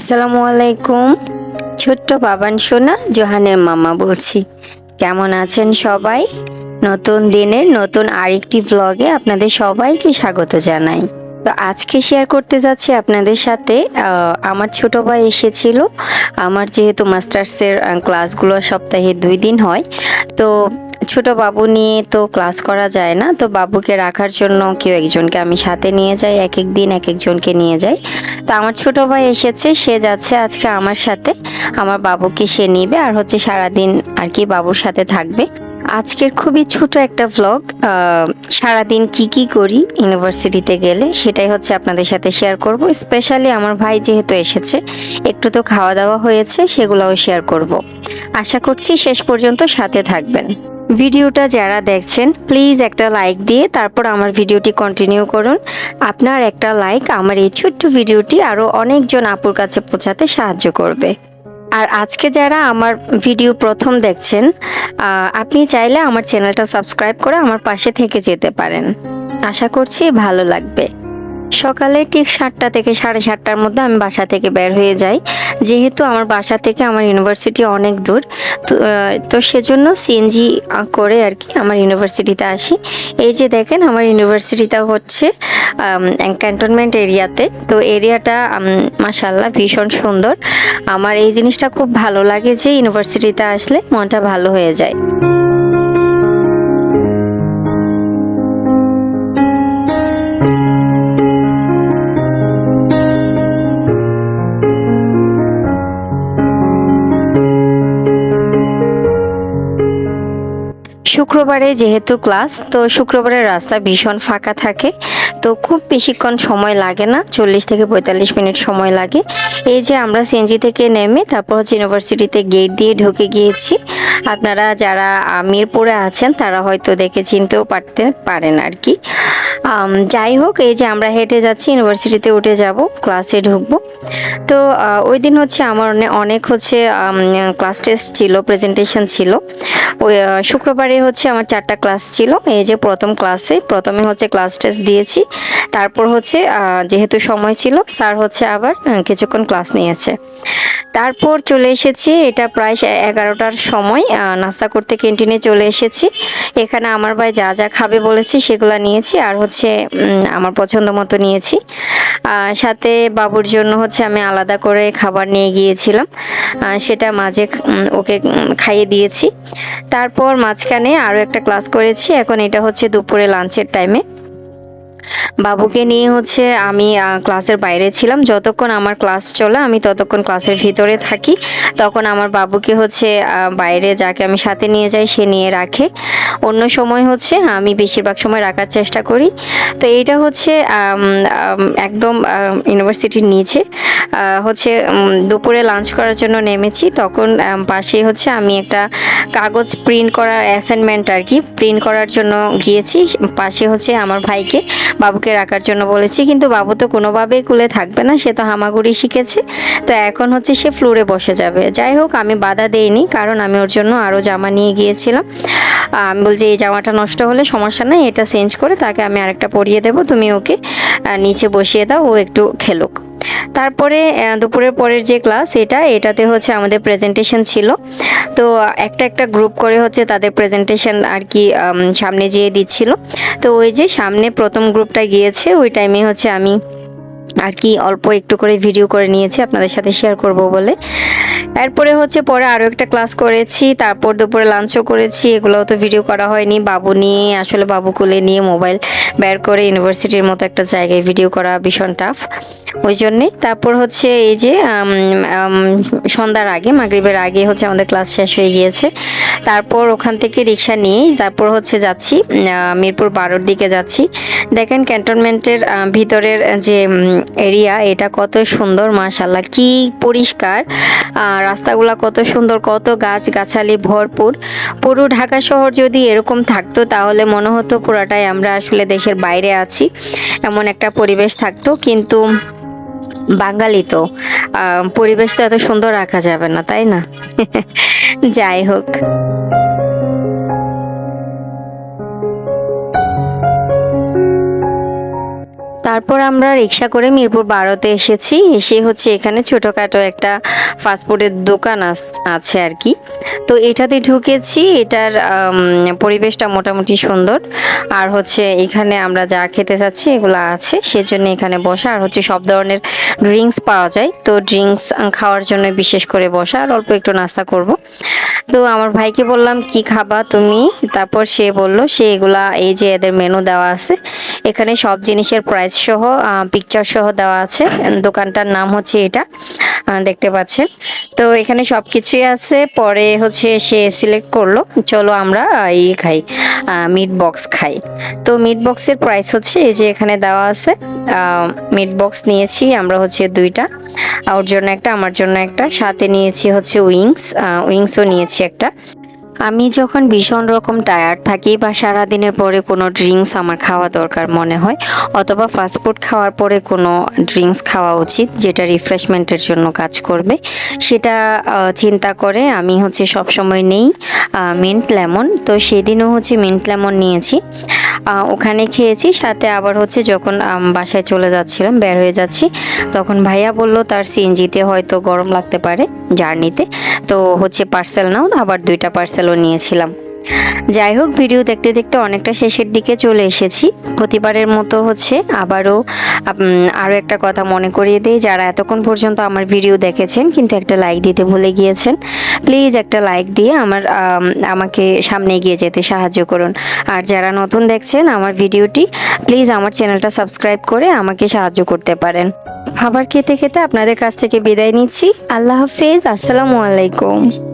আসসালামু আলাইকুম। ছোট্ট বাবান সোনা, জোহানের মামা বলছি। কেমন আছেন সবাই? নতুন দিনের নতুন আরেকটি ব্লগে আপনাদের সবাইকে স্বাগত জানাই। তো আজকে শেয়ার করতে যাচ্ছি আপনাদের সাথে আমার ছোট ভাই এসেছিল। আমার যেহেতু মাস্টার্সের ক্লাসগুলো সপ্তাহে দুই দিন হয়। তো ছোট বাবু নিয়ে তো ক্লাস করা যায় না, তো বাবুকে রাখার জন্য কেউ একজনকে আমি সাথে নিয়ে যাই, এক এক দিন এক একজনকে নিয়ে যাই। তো আমার ছোট ভাই এসেছে, সে যাচ্ছে আজকে আমার সাথে, আমার বাবুকে সে নিবে আর হচ্ছে সারাদিন আর কি বাবুর সাথে থাকবে। আজকের খুবই ছোট একটা ভ্লগ সারাদিন কি কি করি ইউনিভার্সিটিতে গেলে সেটাই হচ্ছে আপনাদের সাথে শেয়ার করব। স্পেশালি আমার ভাই যেহেতু এসেছে, একটু তো খাওয়া দাওয়া হয়েছে, সেগুলোও শেয়ার করব। আশা করছি শেষ পর্যন্ত সাথে থাকবেন। ভিডিওটা যারা দেখছেন প্লিজ একটা লাইক দিয়ে তারপর আমার ভিডিওটি কন্টিনিউ করুন। আপনার একটা লাইক আমার এই ছোট্ট ভিডিওটি আরও অনেকজন আপুর কাছে পৌঁছাতে সাহায্য করবে। আর আজকে যারা আমার ভিডিও প্রথম দেখছেন আপনি চাইলে আমার চ্যানেলটা সাবস্ক্রাইব করে আমার পাশে থেকে যেতে পারেন। আশা করছি ভালো লাগবে। সকালে ঠিক সাতটা থেকে সাড়ে সাতটার মধ্যে আমি বাসা থেকে বের হয়ে যাই। যেহেতু আমার বাসা থেকে আমার ইউনিভার্সিটি অনেক দূর, তো সেজন্য সিএনজি করে আর কি আমার ইউনিভার্সিটিতে আসি। এই যে দেখেন আমার ইউনিভার্সিটিটা হচ্ছে ক্যান্টনমেন্ট এরিয়াতে। তো এরিয়াটা মাসাল্লাহ ভীষণ সুন্দর। আমার এই জিনিসটা খুব ভালো লাগে যে ইউনিভার্সিটিতে আসলে মনটা ভালো হয়ে যায়। শুক্রবারে যেহেতু ক্লাস তো শুক্রবারের রাস্তা ভীষণ ফাঁকা থাকে তো খুব বেশিক্ষণ সময় লাগে না চল্লিশ থেকে পঁয়তাল্লিশ মিনিট সময় লাগে। এই যে আমরা সিএনজি থেকে নেমে তারপর হচ্ছে ইউনিভার্সিটিতে গেট দিয়ে ঢুকে গিয়েছি। আপনারা যারা মিরপুরে আছেন তারা হয়তো দেখে চিনতেও পারতে পারেন আর কি যাই হোক এই যে আমরা হেঁটে যাচ্ছি ইউনিভার্সিটিতে উঠে যাব ক্লাসে ঢুকবো। তো ওই দিন হচ্ছে আমার অনেক হচ্ছে ক্লাস টেস্ট ছিল প্রেজেন্টেশন ছিল। ওই আহ, শুক্রবারে হচ্ছে আমার চারটা ক্লাস ছিল। এই যে প্রথম ক্লাসে, প্রথমে হচ্ছে ক্লাস টেস্ট দিয়েছি। তারপর হচ্ছে যেহেতু সময় ছিল, স্যার হচ্ছে আবার কিছুক্ষণ ক্লাস নিয়েছে। তারপর চলে এসেছি, এটা প্রায় এগারোটার সময় নাস্তা করতে ক্যান্টিনে চলে এসেছি। এখানে আমার ভাই যা যা খাবে বলেছি, সেগুলো নিয়েছি। আর হচ্ছে আমার পছন্দ মতো নিয়েছি। সাথে বাবুর জন্য হচ্ছে আমি আলাদা করে খাবার নিয়ে গিয়েছিলাম। সেটা মাঝে ওকে খাইয়ে দিয়েছি। তারপর মাঝখানে আরও একটা ক্লাস করেছি। এখন এটা হচ্ছে দুপুরে লাঞ্চের টাইমে বাবুকে নিয়ে হচ্ছে আমি ক্লাসের বাইরে ছিলাম। যতক্ষণ আমার ক্লাস চলে, আমি ততক্ষণ ক্লাসের ভিতরে থাকি। তখন আমার বাবুকে হচ্ছে বাইরে যাকে আমি সাথে নিয়ে যাই, সে নিয়ে রাখে। অন্য সময় হচ্ছে, আমি বেশিরভাগ সময় রাখার চেষ্টা করি। তো এইটা হচ্ছে একদম ইউনিভার্সিটির নিচে। হচ্ছে দুপুরে লাঞ্চ করার জন্য নেমেছি। তখন পাশে হচ্ছে আমি একটা কাগজ প্রিন্ট করার অ্যাসাইনমেন্ট আর কি, প্রিন্ট করার জন্য গিয়েছি। পাশে হচ্ছে আমার ভাইকে, বাবুকে রাখার জন্য বলেছি, কিন্তু বাবু তো কোনোভাবেই কুলে থাকবে না, সে তো হামাগুড়ি শিখেছে। তো এখন হচ্ছে সে ফ্লোরে বসে যাবে। যাই হোক, আমি বাধা দেইনি, কারণ আমি ওর জন্য আরও জামা নিয়ে গিয়েছিলাম। আমি বলছি, এই জামাটা নষ্ট হলে সমস্যা নেই, এটা চেঞ্জ করে তাকে আমি আরেকটা পরিয়ে দেবো, তুমি ওকে নিচে বসিয়ে দাও, ও একটু খেলুক। তারপরে দুপুরের পরের যে ক্লাস, এটা, এটাতে হচ্ছে আমাদের প্রেজেন্টেশন ছিল। তো, একটা একটা গ্রুপ করে হচ্ছে তাদের প্রেজেন্টেশন আর কি সামনে যেয়ে দিচ্ছিল। তো, ওই যে সামনে প্রথম গ্রুপটা গিয়েছে, ওই টাইমে হচ্ছে আমি আর কি অল্প একটু করে ভিডিও করে নিয়েছি, আপনাদের সাথে শেয়ার করব বলে। এরপরে হচ্ছে পরে আরও একটা ক্লাস করেছি, তারপর দুপুরে লাঞ্চও করেছি, এগুলোও তো ভিডিও করা হয়নি। বাবু নিয়ে, আসলে বাবু কোলে নিয়ে মোবাইল বের করে ইউনিভার্সিটির মতো একটা জায়গায় ভিডিও করা ভীষণ টাফ ওই জন্যে তারপর হচ্ছে এই যে সন্ধ্যার আগে, মাগরিবের আগে হচ্ছে আমাদের ক্লাস শেষ হয়ে গিয়েছে। তারপর ওখান থেকে রিক্সা নিয়ে তারপর হচ্ছে যাচ্ছি মিরপুর বারোর দিকে যাচ্ছি। দেখেন ক্যান্টনমেন্টের ভিতরের যে এরিয়া এটা কত সুন্দর মাশাল্লাহ কি পরিষ্কার। রাস্তাগুলো কত সুন্দর, কত গাছ গাছালি ভরপুর। পুরো ঢাকা শহর যদি এরকম থাকতো, তাহলে মনে হতো পুরাটাই আমরা আসলে দেশের বাইরে আছি। এমন একটা পরিবেশ থাকতো, কিন্তু বাঙালি তো পরিবেশ তো এত সুন্দর রাখা যাবে না, তাই না? যাই হোক। তারপর আমরা রিক্সা করে মিরপুর বারোতে এসেছি। এসে হচ্ছে এখানে ছোটোখাটো একটা ফাস্টফুডের দোকান আছে আর কি। তো এটাতে ঢুকেছি, এটার পরিবেশটা মোটামুটি সুন্দর। আর হচ্ছে এখানে আমরা যা খেতে চাচ্ছি এগুলো আছে, সেজন্য এখানে বসা। আর হচ্ছে সব ধরনের ড্রিঙ্কস পাওয়া যায়। তো ড্রিঙ্কস খাওয়ার জন্য বিশেষ করে বসা। আর অল্প একটু নাস্তা করব। তো আমার ভাইকে বললাম কি খাবা তুমি? তারপর সে বলল সে এগুলা এই যে এদের মেনু দেওয়া আছে এখানে সব জিনিসের প্রাইস সহ পিকচার সহ দেওয়া আছে। দোকানটার নাম হচ্ছে এটা দেখতে পাচ্ছেন। তো এখানে সব কিছুই আছে। পরে হচ্ছে সে সিলেক্ট করল চলো আমরা আহ, ই খাই মিট বক্স খাই। তো মিট বক্সের প্রাইস হচ্ছে এই যে এখানে দেওয়া আছে মিট বক্স নিয়েছি আমরা হচ্ছে দুইটা ওর জন্য একটা আমার জন্য একটা। সাথে নিয়েছি হচ্ছে উইংস উইংসও নিয়েছি একটা। আমি যখন ভীষণ রকম টায়ার্ড থাকি বা সারা দিনের পরে কোনো ড্রিঙ্কস আমার খাওয়া দরকার মনে হয়, অথবা ফাস্টফুড খাওয়ার পরে কোনো ড্রিঙ্কস খাওয়া উচিত, যেটা রিফ্রেশমেন্টের জন্য কাজ করবে, সেটা চিন্তা করে আমি হচ্ছে সব সময় নেই মিন্ট লেমন তো সেদিনও হচ্ছে মিন্ট লেমন নিয়েছি। ওখানে খেয়েছি, সাথে আবার হচ্ছে যখন বাসায় চলে যাচ্ছিলাম, বের হয়ে যাচ্ছি, তখন ভাইয়া বলল তার সিএনজিতে হয়তো গরম লাগতে পারে। জার্নিতে। তো হচ্ছে পার্সেল নাও আবার দুইটা পার্সেলও নিয়েছিলাম। যাই হোক, ভিডিও দেখতে দেখতে অনেকটা শেষের দিকে চলে এসেছি। প্রতিবারের মতো হচ্ছে আবারও আরও একটা কথা মনে করিয়ে দিই। যারা এতক্ষণ পর্যন্ত আমার ভিডিও দেখেছেন, কিন্তু একটা লাইক দিতে ভুলে গিয়েছেন প্লিজ একটা লাইক দিয়ে আমার আমাকে সামনে এগিয়ে যেতে সাহায্য করুন। আর যারা নতুন দেখছেন আমার ভিডিওটি প্লিজ আমার চ্যানেলটা সাবস্ক্রাইব করে আমাকে সাহায্য করতে পারেন। খাবার খেতে খেতে আপনাদের কাছ থেকে বিদায় নিচ্ছি। আল্লাহ হাফেজ। আসসালামু আলাইকুম।